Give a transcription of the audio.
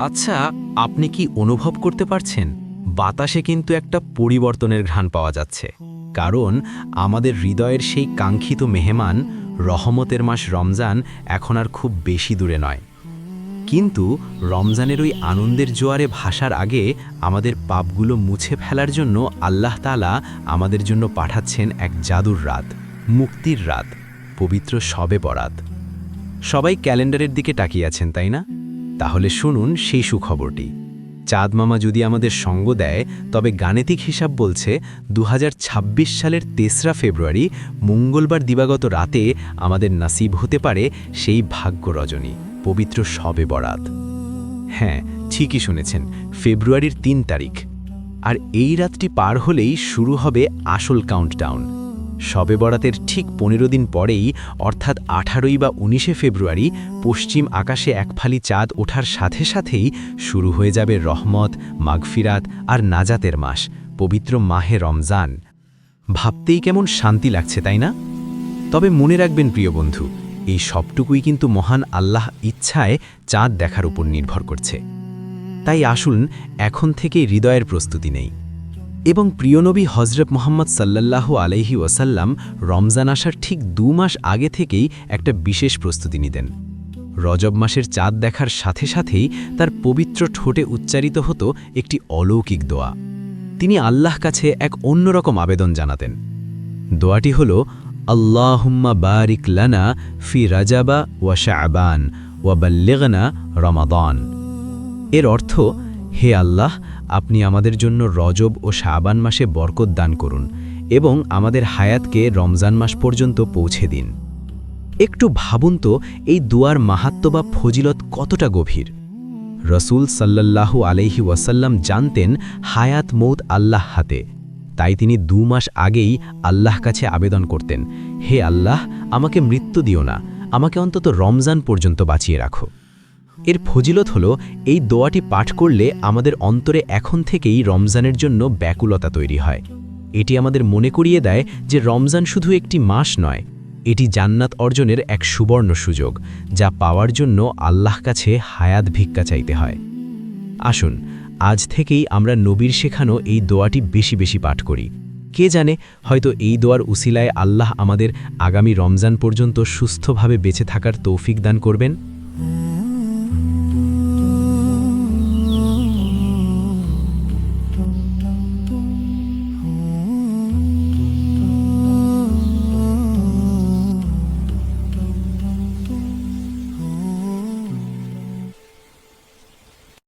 আচ্ছা আপনি কি অনুভব করতে পারছেন? বাতাসে কিন্তু একটা পরিবর্তনের ঘ্রাণ পাওয়া যাচ্ছে। কারণ, আমাদের হৃদয়ের সেই কাঙ্ক্ষিত মেহমান রহমতের মাস রমজান এখন আর খুব বেশি দূরে নয়। কিন্তু রমজানের ওই আনন্দের জোয়ারে ভাসার আগে আমাদের পাপগুলো মুছে ফেলার জন্য আল্লাহ তালা আমাদের জন্য পাঠাচ্ছেন এক জাদুর রাত, মুক্তির রাত, পবিত্র শবে বরাত। সবাই ক্যালেন্ডারের দিকে তাকিয়ে আছেন, তাই না? তাহলে শুনুন সেই সুখবরটি। চাঁদ মামা যদি আমাদের সঙ্গ দেয়, তবে গাণিতিক হিসাব বলছে দু হাজার ছাব্বিশ সালের তেসরা ফেব্রুয়ারি, মঙ্গলবার দিবাগত রাতে আমাদের নাসিব হতে পারে সেই ভাগ্য রজনী, পবিত্র শবে বরাত। হ্যাঁ ঠিকই শুনেছেন, ফেব্রুয়ারির তিন তারিখ। আর এই রাতটি পার হলেই শুরু হবে আসল কাউন্টডাউন শবে বরাতের ঠিক পনেরো দিন পরেই, অর্থাৎ আঠারোই বা উনিশে ফেব্রুয়ারি, পশ্চিম আকাশে এক ফালি চাঁদ ওঠার সাথে সাথেই শুরু হয়ে যাবে রহমত, মাগফিরাত আর নাজাতের মাস, পবিত্র মাহে রমজান। ভাবতেই কেমন শান্তি লাগছে, তাই না? তবে মনে রাখবেন প্রিয় বন্ধু, এই সবটুকুই কিন্তু মহান আল্লাহ ইচ্ছায় চাঁদ দেখার উপর নির্ভর করছে। তাই আসুন, এখন থেকেই হৃদয়ের প্রস্তুতি নেই। এবং প্রিয়নবী হজরত মোহাম্মদ সাল্লাল্লাহু আলাইহি ওয়াসাল্লাম রমজান আসার ঠিক দু মাস আগে থেকেই একটা বিশেষ প্রস্তুতি নিতেন। রজব মাসের চাঁদ দেখার সাথে সাথেই তার পবিত্র ঠোঁটে উচ্চারিত হতো একটি অলৌকিক দোয়া। তিনি আল্লাহ কাছে এক অন্যরকম আবেদন জানাতেন। দোয়াটি হল, আল্লাহুম্মা বারিক লানা ফি রাজাবা ওয়া শাবান ওয়া বাল্লিগনা রমাদান। এর অর্থ, হে আল্লাহ আপনি আমাদের জন্য রজব ও শাবান মাসে বরকত দান করুন এবং আমাদের হায়াতকে রমজান মাস পর্যন্ত পৌঁছে দিন। একটু ভাবুন তো, এই দুয়ার মাহাত্ম বা ফজিলত কতটা গভীর? রসুল সাল্লাল্লাহু আলাইহি ওয়াসাল্লাম জানতেন হায়াত মৌত আল্লাহ হাতে। তাই তিনি দু মাস আগেই আল্লাহ কাছে আবেদন করতেন, হে আল্লাহ, আমাকে মৃত্যু দিও না, আমাকে অন্তত রমজান পর্যন্ত বাঁচিয়ে রাখো। এর ফজিলত হল, এই দোয়াটি পাঠ করলে আমাদের অন্তরে এখন থেকেই রমজানের জন্য ব্যাকুলতা তৈরি হয়। এটি আমাদের মনে করিয়ে দেয় যে রমজান শুধু একটি মাস নয়, এটি জান্নাত অর্জনের এক সুবর্ণ সুযোগ, যা পাওয়ার জন্য আল্লাহ কাছে হায়াত ভিক্ষা চাইতে হয়। আসুন, আজ থেকেই আমরা নবীর শেখানো এই দোয়াটি বেশি বেশি পাঠ করি। কে জানে, হয়তো এই দোয়ার উসিলায় আল্লাহ আমাদের আগামী রমজান পর্যন্ত সুস্থভাবে বেঁচে থাকার তৌফিক দান করবেন?